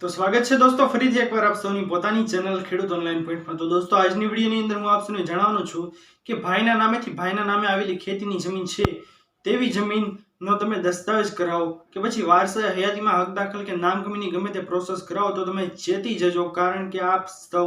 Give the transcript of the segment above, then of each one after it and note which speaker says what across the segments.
Speaker 1: તો સ્વાગત છે દોસ્તો, ફરીથી એકવાર આપ સૌની પોતાની ચેનલ ખેડૂત ઓનલાઈન પોઈન્ટમાં તો દોસ્તો, આજની વિડીયોની અંદર હું આપ સૌને જણાવવાનો છું કે ભાઈના નામેથી ભાઈના નામે આવેલી ખેતીની જમીન છે. તેવી જમીનનો તમે દસ્તાવેજ કરાવો કે પછી વારસા હયાતીમાં હક દાખલ કે નામ કમીની ગમે તે પ્રોસેસ કરાવો તો તમે ચેતી જજો કારણ કે આપ સૌ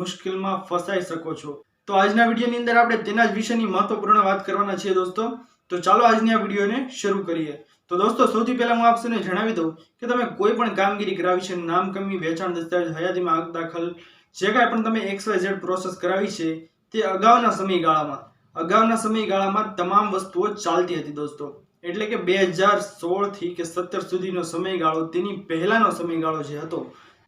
Speaker 1: મુશ્કેલમાં ફસાઈ શકો છો. તો આજના વિડીયોની અંદર આપણે તેના જ વિશેની મહત્વપૂર્ણ વાત કરવાના છીએ દોસ્તો. તો ચાલો આજની આ વિડીયોને શરૂ કરીએ. તો દોસ્તો, સૌથી પહેલા હું આપ જણાવી દઉં કે તમે કોઈ પણ કામગીરી કરાવી છે, નામ કમી, વેચાણ દસ્તાવેજ, હયાતીમાં હક દાખલ, જે કાંઈ પણ તમે એક્સ વાય ઝેડ પ્રોસેસ કરાવી છે, તે અગાઉના સમયગાળામાં અગાઉના સમયગાળામાં તમામ વસ્તુઓ ચાલતી હતી દોસ્તો. એટલે કે બે હજાર સોળથી કે સત્તર સુધીનો સમયગાળો, તેની પહેલાંનો સમયગાળો જે હતો,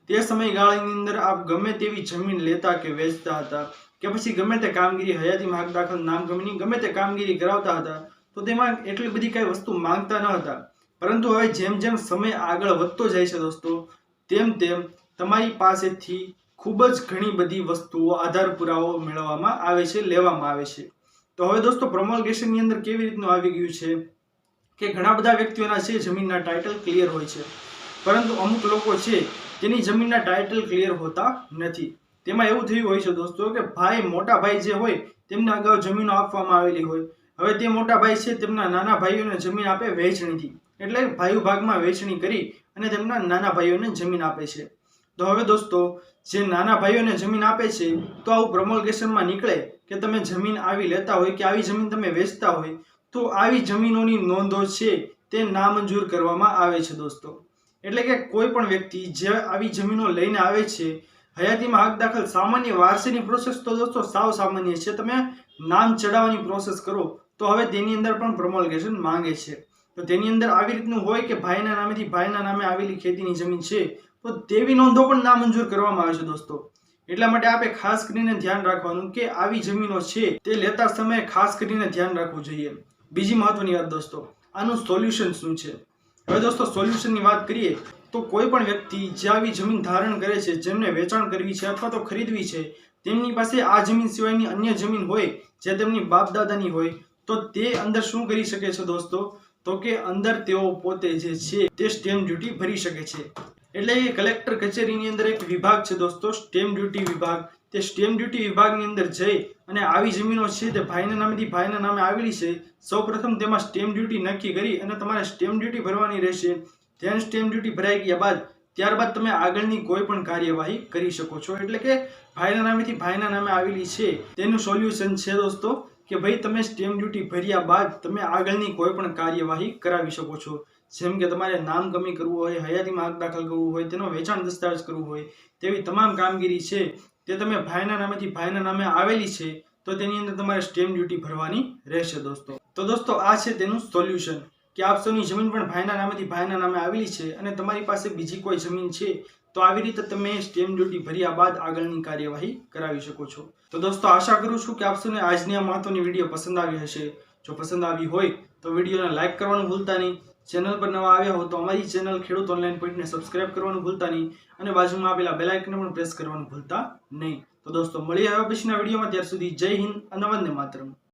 Speaker 1: તે સમયગાળાની અંદર આપ ગમે તેવી જમીન લેતા કે વેચતા હતા, કે પછી ગમે તે કામગીરી, હયાતીમાં હક દાખલ, નામ કમીની ગમે તે કામગીરી કરાવતા હતા તો તેમાં એટલી બધી કઈ વસ્તુ માંગતા ન હતા. પરંતુ હવે જેમ જેમ સમય આગળ વધતો જાય છે દોસ્તો, તેમ તેમ તમારી પાસેથી ખૂબ જ ઘણી બધી વસ્તુઓ, આધાર પુરાવો મેળવવામાં આવે છે, લેવામાં આવે છે. તો હવે દોસ્તો પ્રમોલગેશનની અંદર કેવી રીતનું આવી ગયું છે કે ઘણા બધા વ્યક્તિઓના છે જમીનના ટાઇટલ ક્લિયર હોય છે. પરંતુ અમુક લોકો છે તેની જમીનના ટાઇટલ ક્લિયર હોતા નથી. તેમાં એવું થયું હોય છે દોસ્તો કે ભાઈ, મોટા ભાઈ જે હોય તેમને અગાઉ જમીનો આપવામાં આવેલી હોય. હવે તે મોટા ભાઈ છે, તેમના નાના ભાઈઓને જમીન આપે વહેંચણીથી એટલે ભાઈઓ ભાગમાં વહેંચણી કરી અને તેમના નાના ભાઈઓને જમીન આપે છે. તો હવે દોસ્તો, જે નાના ભાઈઓને જમીન આપે છે, તો આવું પ્રમોલગેશનમાં નીકળે કે તમે જમીન આવી લેતા હોય કે આવી જમીન તમે વેચતા હોય, તો આવી જમીનોની નોંધો છે તે નામંજૂર કરવામાં આવે છે દોસ્તો. એટલે કે કોઈ પણ વ્યક્તિ જે આવી જમીનો લઈને આવે છે, હયાતીમાં હક દાખલ, સામાન્ય વારસીની પ્રોસેસ તો દોસ્તો સાવ સામાન્ય છે. તમે નામ ચડાવવાની પ્રોસેસ કરો તો હવે તેની અંદર પણ પ્રમોલગેશન માંગે છે. તો તેની અંદર આવી રીતનું હોય કે ભાઈના નામેથી ભાઈના નામે આવેલી ખેતીની જમીન છે, તો તેવી નોંધો પણ નામંજૂર કરવામાં આવે છે દોસ્તો. એટલા માટે આપણે ખાસ કરીને ધ્યાન રાખવાનું કે આવી જમીનો છે, તે લેતા સમયે ખાસ કરીને ધ્યાન રાખવું જોઈએ. બીજી મહત્વની વાત દોસ્તો, આનું સોલ્યુશન શું છે? હવે દોસ્તો સોલ્યુશનની વાત કરીએ, તો કોઈ પણ વ્યક્તિ જે આવી જમીન ધારણ કરે છે, જેમને વેચાણ કરવી છે અથવા તો ખરીદવી છે, તેમની પાસે આ જમીન સિવાયની અન્ય જમીન હોય, જે તેમની બાપ દાદાની હોય તો તે અંદર શું કરી શકે છે દોસ્તો? તો કે અંદર તેઓ પોતે જે છે તે સ્ટેમ્પ ડ્યુટી ભરી શકે છે. એટલે કે કલેક્ટર કચેરીની અંદર એક વિભાગ છે દોસ્તો સ્ટેમ્પ ડ્યુટી વિભાગ. તે સ્ટેમ્પ ડ્યુટી વિભાગની અંદર જઈ અને આવી જમીનો છે તે ભાઈના નામેથી ભાઈના નામે આવેલી છે. સૌપ્રથમ તેમાં સ્ટેમ્પ ડ્યુટી નક્કી કરી અને તમારે સ્ટેમ્પ ડ્યુટી ભરવાની રહેશે. ધ્યાન સ્ટેમ્પ ડ્યુટી ભરાઈ ગયા બાદ ત્યારબાદ તમે આગળની કોઈ પણ કાર્યવાહી કરી શકો છો. એટલે કે ભાઈના નામેથી ભાઈના નામે આવેલી છે. તેનું સોલ્યુશન છે દોસ્તો. કે ભાઈ તમે સ્ટેમ્પ ડ્યુટી ભર્યા બાદ તમે આગળની કોઈ પણ કાર્યવાહી કરાવી શકો છો. જેમ કે તમારે નામ કમી કરવું હોય હયાતીમાં હક દાખલ કરવું હોય, તેનો વેચાણ દસ્તાવેજ કરવું હોય, તેવી તમામ કામગીરી છે તે તમે ભાઈના નામેથી ભાઈના નામે આવેલી છે, તો તેની અંદર તમારે સ્ટેમ્પ ડ્યુટી ભરવાની રહેશે દોસ્તો. તો દોસ્તો આ છે તેનું સોલ્યુશન કે આપ સૌની જમીન પણ ભાઈના નામેથી ભાઈના નામે આવેલી છે અને તમારી પાસે બીજી કોઈ જમીન છે તો આવી રીતે તમે સ્ટેમ્પ ડ્યુટી ભર્યા બાદ આગળની કાર્યવાહી કરાવી શકો છો. તો દોસ્તો, આશા કરું છું કે આપસોને આજની આ મહત્વની વીડિયો પસંદ આવી હશે. જો પસંદ આવી હોય તો વિડીયોને લાઇક કરવાનું ભૂલતા નહીં. ચેનલ પર નવા આવ્યા હો તો અમારી ચેનલ ખેડૂત ઓનલાઈન પોઈન્ટને સબસ્ક્રાઇબ કરવાનું ભૂલતા નહીં અને બાજુમાં આપેલા બેલાઇકને પણ પ્રેસ કરવાનું ભૂલતા નહીં. તો દોસ્તો મળી આવ્યા પછીના વિડીયોમાં. ત્યાર સુધી જય હિન્દ અને વંદે માતરમ.